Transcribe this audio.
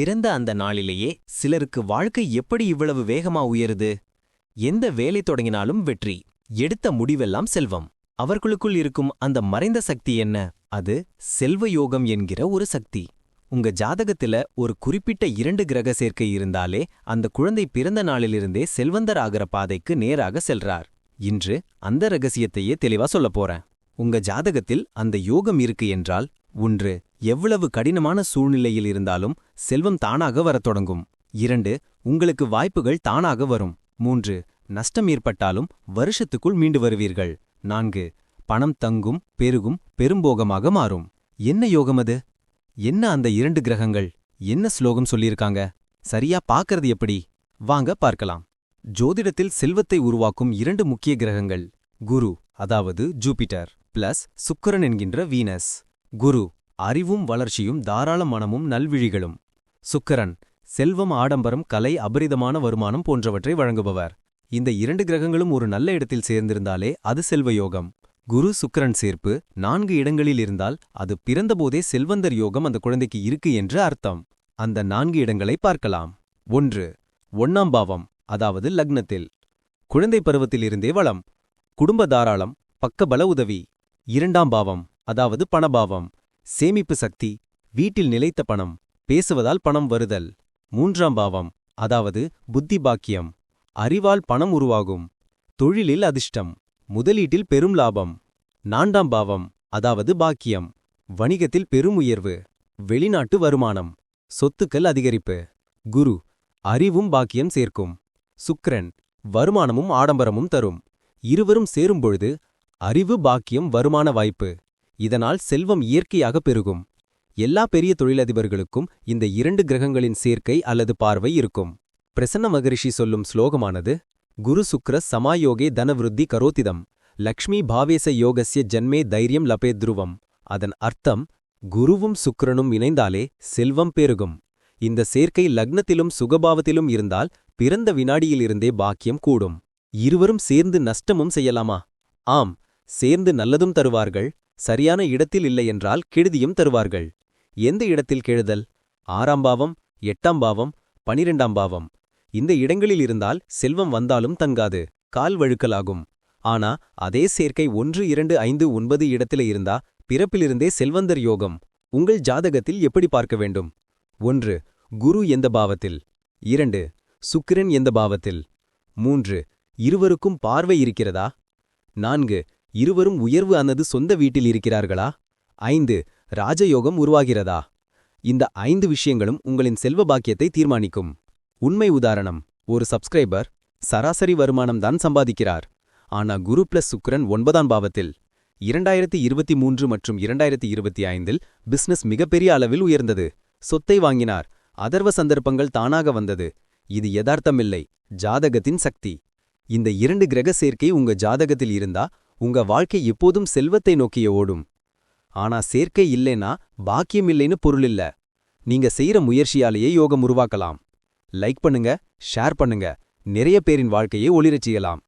பிறந்த அந்த நாளிலேயே சிலருக்கு வாழ்க்கை எப்படி இவ்வளவு வேகமா உயருது? எந்த வேலை தொடங்கினாலும் வெற்றி. எடுத்த முடிவெல்லாம் செல்வம். அவர்களுக்குள் இருக்கும் அந்த மறைந்த சக்தி என்ன? அது செல்வ யோகம் என்கிற ஒரு சக்தி. உங்க ஜாதகத்துல ஒரு குறிப்பிட்ட இரண்டு கிரக சேர்க்கை இருந்தாலே அந்த குழந்தை பிறந்த நாளிலிருந்தே செல்வந்தர் ஆகிற பாதைக்கு நேராக செல்றார். இன்று அந்த ரகசியத்தையே தெளிவா சொல்லப் போறேன். உங்க ஜாதகத்தில் அந்த யோகம் இருக்கு என்றால் ஒன்று எவ்வளவு கடினமான சூழ்நிலையில் இருந்தாலும் செல்வம் தானாக வரத் தொடங்கும். இரண்டு உங்களுக்கு வாய்ப்புகள் தானாக வரும். மூன்று நஷ்டம் ஏற்பட்டாலும் வருஷத்துக்குள் மீண்டு வருவீர்கள். நான்கு பணம் தங்கும் பெருகும் பெரும்போகமாக மாறும். என்ன யோகம் அது? என்ன அந்த இரண்டு கிரகங்கள்? என்ன ஸ்லோகம் சொல்லியிருக்காங்க? சரியா பார்க்கறது எப்படி? வாங்க பார்க்கலாம். ஜோதிடத்தில் செல்வத்தை உருவாக்கும் இரண்டு முக்கிய கிரகங்கள். குரு அதாவது ஜூபிட்டர் பிளஸ் சுக்கரன் என்கின்ற வீனஸ். குரு அறிவும் வளர்ச்சியும் தாராள மனமும் நல்விழிகளும். சுக்கரன் செல்வம் ஆடம்பரம் கலை அபரிதமான வருமானம் போன்றவற்றை வழங்குபவர். இந்த இரண்டு கிரகங்களும் ஒரு நல்ல இடத்தில் சேர்ந்திருந்தாலே அது செல்வ யோகம் குரு சுக்கரன் சேர்ப்பு நான்கு இடங்களில் இருந்தால் அது பிறந்தபோதே செல்வந்தர் யோகம் அந்த குழந்தைக்கு இருக்கு என்று அர்த்தம். அந்த நான்கு இடங்களை பார்க்கலாம். ஒன்று ஒன்னாம் பாவம் அதாவது லக்னத்தில். குழந்தை பருவத்திலிருந்தே வளம். குடும்ப தாராளம் பக்கபல உதவி. இரண்டாம் பாவம் அதாவது பணபாவம் சேமிப்பு சக்தி வீட்டில் நிலைத்த பணம் பேசுவதால் பணம் வருதல். மூன்றாம் பாவம் அதாவது புத்தி பாக்கியம் அறிவால் பணம் உருவாகும். தொழிலில் அதிர்ஷ்டம் முதலீட்டில் பெரும் லாபம். நான்காம் பாவம் அதாவது பாக்கியம் வணிகத்தில் பெரும் உயர்வு. வெளிநாட்டு வருமானம் சொத்துக்கள் அதிகரிப்பு. குரு அறிவும் பாக்கியம் சேர்க்கும். சுக்ரன் வருமானமும் ஆடம்பரமும் தரும். இருவரும் சேரும்பொழுது அறிவு பாக்கியம் வருமான வாய்ப்பு. இதனால் செல்வம் இயற்கையாக பெருகும். எல்லா பெரிய தொழிலதிபர்களுக்கும் இந்த இரண்டு கிரகங்களின் சேர்க்கை அல்லது பார்வை இருக்கும். பிரசன்ன மகரிஷி சொல்லும் ஸ்லோகமானது குரு சுக்ர சமாயோகே தனவிருத்தி கரோதிதம் லக்ஷ்மி பாவேச யோகசிய ஜன்மே தைரியம் லபேத்ருவம் அதன் அர்த்தம் குருவும் சுக்ரனும் இணைந்தாலே செல்வம் பெருகும். இந்த சேர்க்கை லக்னத்திலும் சுகபாவத்திலும் இருந்தால் பிறந்த வினாடியிலிருந்தே பாக்கியம் கூடும். இருவரும் சேர்ந்து நஷ்டமும் செய்யலாமா? ஆம் சேர்ந்து நல்லதும் தருவார்கள். சரியான இடத்தில் இல்லையென்றால் கெடுதியும் தருவார்கள். எந்த இடத்தில் கெழுதல் ஆறாம் பாவம் எட்டாம் பாவம் பனிரெண்டாம் பாவம். இந்த இடங்களில் இருந்தால் செல்வம் வந்தாலும் தங்காது கால் வழுக்கலாகும். ஆனா அதே சேர்க்கை ஒன்று இரண்டு ஐந்து ஒன்பது இடத்தில இருந்தா பிறப்பிலிருந்தே செல்வந்தர் யோகம். உங்கள் ஜாதகத்தில் எப்படி பார்க்க வேண்டும்? ஒன்று குரு எந்த பாவத்தில்? இரண்டு சுக்கிரன் எந்த பாவத்தில்? மூன்று இருவருக்கும் பார்வை இருக்கிறதா? நான்கு இருவரும் உயர்வு அன்னது சொந்த வீட்டில் இருக்கிறார்களா? ஐந்து ராஜயோகம் உருவாகிறதா? இந்த ஐந்து விஷயங்களும் உங்களின் செல்வ பாக்கியத்தை தீர்மானிக்கும். உண்மை உதாரணம் ஒரு சப்ஸ்கிரைபர் சராசரி வருமானம் தான் சம்பாதிக்கிறார். ஆனா குரு பிளஸ் சுக்ரன் ஒன்பதாம் பாவத்தில். இரண்டாயிரத்தி இருபத்தி மூன்று மற்றும் இரண்டாயிரத்தி இருபத்தி ஐந்தில் பிசினஸ் மிகப்பெரிய அளவில் உயர்ந்தது. சொத்தை வாங்கினார். அதர்வ சந்தர்ப்பங்கள் தானாக வந்தது. இது யதார்த்தமில்லை ஜாதகத்தின் சக்தி. இந்த இரண்டு கிரக சேர்க்கை உங்க ஜாதகத்தில் இருந்தா உங்க வாழ்க்கை எப்போதும் செல்வத்தை நோக்கிய ஓடும். ஆனா சேர்க்கை இல்லைன்னா பாக்கியம் இல்லைன்னு பொருள் இல்ல. நீங்க செய்யற முயற்சியாலேயே யோகம் உருவாக்கலாம். லைக் பண்ணுங்க ஷேர் பண்ணுங்க. நிறைய பேரின் வாழ்க்கையை ஒளிரச் செய்யலாம்.